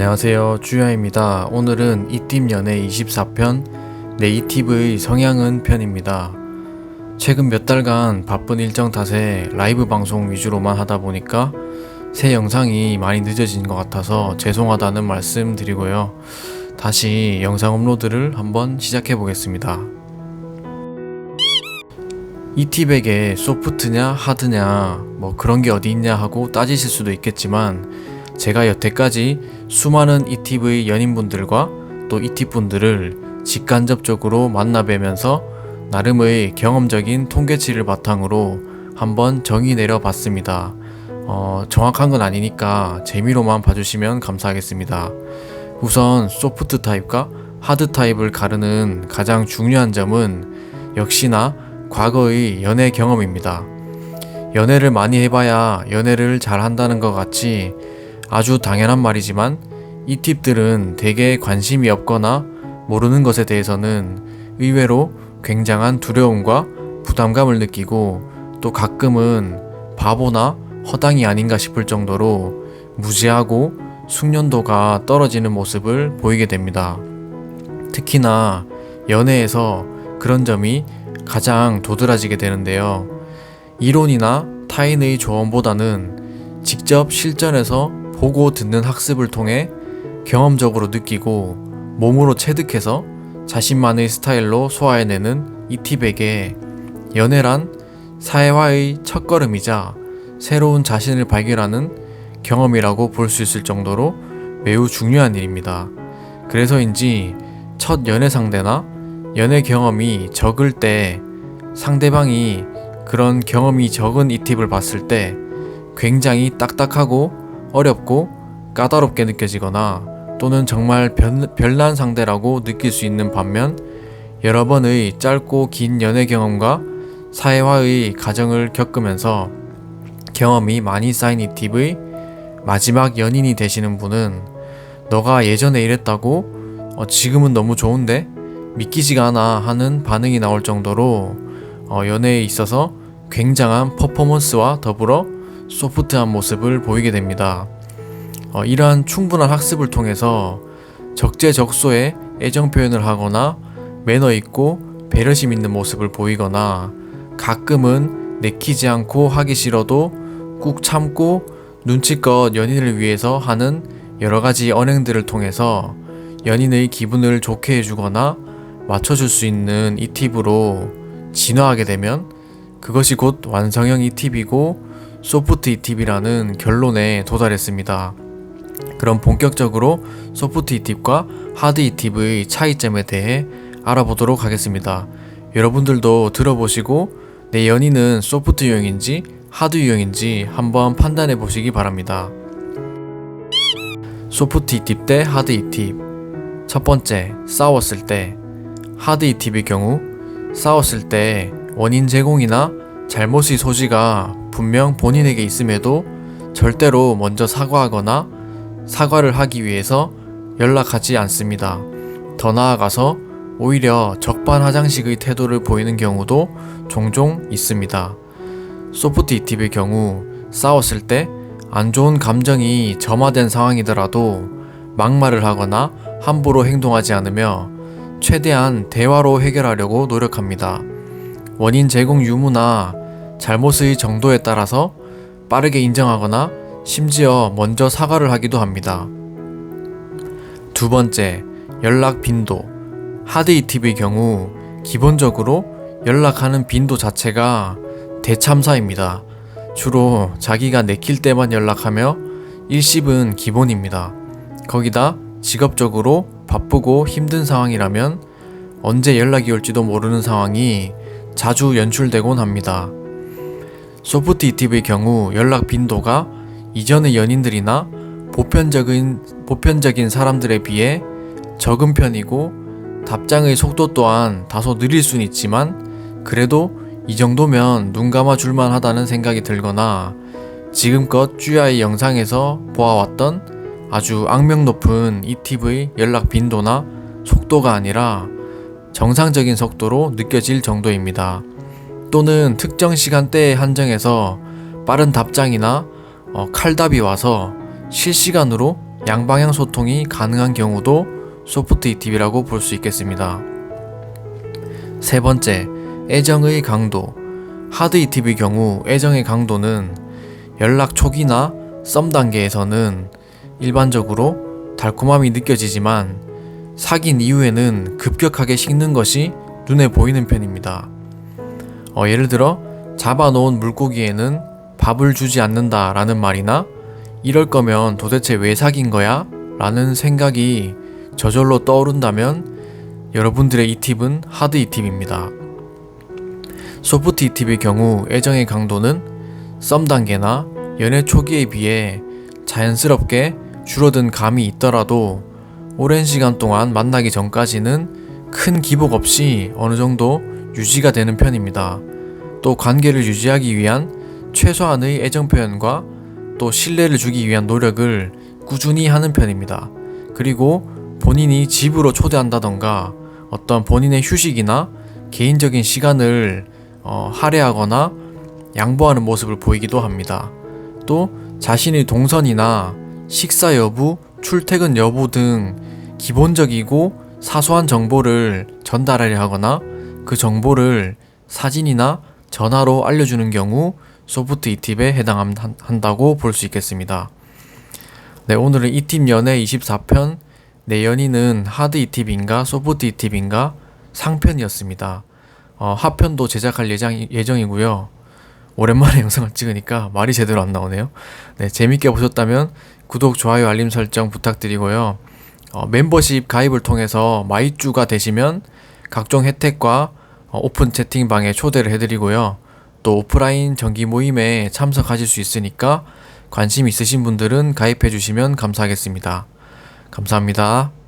안녕하세요. 주야입니다. 오늘은 이팀 연애 24편 내 이팁의 성향은 편입니다. 최근 몇 달간 바쁜 일정 탓에 라이브 방송 위주로만 하다 보니까 새 영상이 많이 늦어진 것 같아서 죄송하다는 말씀 드리고요. 다시 영상 업로드를 한번 시작해 보겠습니다. 이 팁에게 소프트냐 하드냐 뭐 그런 게 어디 있냐 하고 따지실 수도 있겠지만 제가 여태까지 수많은 이 팁의 연인분들과 또이 팁분들을 직간접적으로 만나 뵈면서 나름의 경험적인 통계치를 바탕으로 한번 정의 내려 봤습니다. 어, 정확한 건 아니니까 재미로만 봐주시면 감사하겠습니다. 우선 소프트 타입과 하드 타입을 가르는 가장 중요한 점은 역시나 과거의 연애 경험입니다. 연애를 많이 해봐야 연애를 잘 한다는 것 같이 아주 당연한 말이지만 이 팁들은 대개 관심이 없거나 모르는 것에 대해서는 의외로 굉장한 두려움과 부담감을 느끼고 또 가끔은 바보나 허당이 아닌가 싶을 정도로 무지하고 숙련도가 떨어지는 모습을 보이게 됩니다. 특히나 연애에서 그런 점이 가장 도드라지게 되는데요. 이론이나 타인의 조언보다는 직접 실전에서 보고 듣는 학습을 통해 경험적으로 느끼고 몸으로 체득해서 자신만의 스타일로 소화해내는 이 팁에게 연애란 사회화의 첫걸음이자 새로운 자신을 발견하는 경험이라고 볼 수 있을 정도로 매우 중요한 일입니다. 그래서인지 첫 연애 상대나 연애 경험이 적을 때 상대방이 그런 경험이 적은 이 팁을 봤을 때 굉장히 딱딱하고 어렵고 까다롭게 느껴지거나 또는 정말 별, 별난 상대라고 느낄 수 있는 반면 여러 번의 짧고 긴 연애 경험과 사회화의 과정을 겪으면서 경험이 많이 쌓인 이 팁의 마지막 연인이 되시는 분은 너가 예전에 이랬다고? 어, 지금은 너무 좋은데? 믿기지가 않아 하는 반응이 나올 정도로 어, 연애에 있어서 굉장한 퍼포먼스와 더불어 소프트한 모습을 보이게 됩니다. 어, 이러한 충분한 학습을 통해서 적재적소에 애정 표현을 하거나 매너 있고 배려심 있는 모습을 보이거나 가끔은 내키지 않고 하기 싫어도 꾹 참고 눈치껏 연인을 위해서 하는 여러 가지 언행들을 통해서 연인의 기분을 좋게 해주거나 맞춰줄 수 있는 이 팁으로 진화하게 되면 그것이 곧 완성형 이 팁이고 소프트 이 팁이라는 결론에 도달했습니다. 그럼 본격적으로 소프트 이 팁과 하드 이 팁의 차이점에 대해 알아보도록 하겠습니다. 여러분들도 들어보시고 내 연인은 소프트 유형인지 하드 유형인지 한번 판단해 보시기 바랍니다. 소프트 이팁 대 하드 이 팁. 첫 번째, 싸웠을 때. 하드 이 팁의 경우, 싸웠을 때 원인 제공이나 잘못의 소지가 분명 본인에게 있음에도 절대로 먼저 사과하거나 사과를 하기 위해서 연락하지 않습니다. 더 나아가서 오히려 적반하장식의 태도를 보이는 경우도 종종 있습니다. 소프트 이팁의 경우 싸웠을 때 안 좋은 감정이 점화된 상황이더라도 막말을 하거나 함부로 행동하지 않으며 최대한 대화로 해결하려고 노력합니다. 원인 제공 유무나 잘못의 정도에 따라서 빠르게 인정하거나 심지어 먼저 사과를 하기도 합니다. 두 번째, 연락 빈도. 하드 이팁의 경우 기본적으로 연락하는 빈도 자체가 대참사입니다. 주로 자기가 내킬 때만 연락하며 일십은 기본입니다. 거기다 직업적으로 바쁘고 힘든 상황이라면 언제 연락이 올지도 모르는 상황이 자주 연출되곤 합니다. 소프트 이팁의 경우 연락 빈도가 이전의 연인들이나 보편적인, 보편적인 사람들에 비해 적은 편이고 답장의 속도 또한 다소 느릴 순 있지만 그래도 이 정도면 눈 감아 줄만 하다는 생각이 들거나 지금껏 쭈야의 영상에서 보아왔던 아주 악명 높은 이 팁의 연락 빈도나 속도가 아니라 정상적인 속도로 느껴질 정도입니다. 또는 특정 시간대에 한정해서 빠른 답장이나 어, 칼답이 와서 실시간으로 양방향 소통이 가능한 경우도 소프트 이팁이라고 볼 수 있겠습니다. 세 번째, 애정의 강도. 하드 이팁의 경우 애정의 강도는 연락 초기나 썸 단계에서는 일반적으로 달콤함이 느껴지지만 사귄 이후에는 급격하게 식는 것이 눈에 보이는 편입니다. 어, 예를 들어 잡아놓은 물고기에는 밥을 주지 않는다 라는 말이나 이럴 거면 도대체 왜 사귄 거야? 라는 생각이 저절로 떠오른다면 여러분들의 이 팁은 하드 이 팁입니다. 소프트 이 팁의 경우 애정의 강도는 썸 단계나 연애 초기에 비해 자연스럽게 줄어든 감이 있더라도 오랜 시간 동안 만나기 전까지는 큰 기복 없이 어느 정도 유지가 되는 편입니다. 또 관계를 유지하기 위한 최소한의 애정 표현과 또 신뢰를 주기 위한 노력을 꾸준히 하는 편입니다. 그리고 본인이 집으로 초대한다던가 어떤 본인의 휴식이나 개인적인 시간을 어, 할애하거나 양보하는 모습을 보이기도 합니다. 또 자신의 동선이나 식사 여부, 출퇴근 여부 등 기본적이고 사소한 정보를 전달하려 하거나 그 정보를 사진이나 전화로 알려주는 경우 소프트 이팁에 해당한다고 볼 수 있겠습니다. 네, 오늘은 이팁 연애 24편 내 연인은 하드 이팁인가 소프트 이팁인가 상편이었습니다. 어, 하편도 제작할 예정, 예정이고요. 오랜만에 영상을 찍으니까 말이 제대로 안 나오네요. 네, 재밌게 보셨다면 구독, 좋아요, 알림 설정 부탁드리고요. 어, 멤버십 가입을 통해서 마이쭈가 되시면 각종 혜택과 어, 오픈 채팅방에 초대를 해드리고요. 또 오프라인 정기 모임에 참석하실 수 있으니까 관심 있으신 분들은 가입해 주시면 감사하겠습니다. 감사합니다.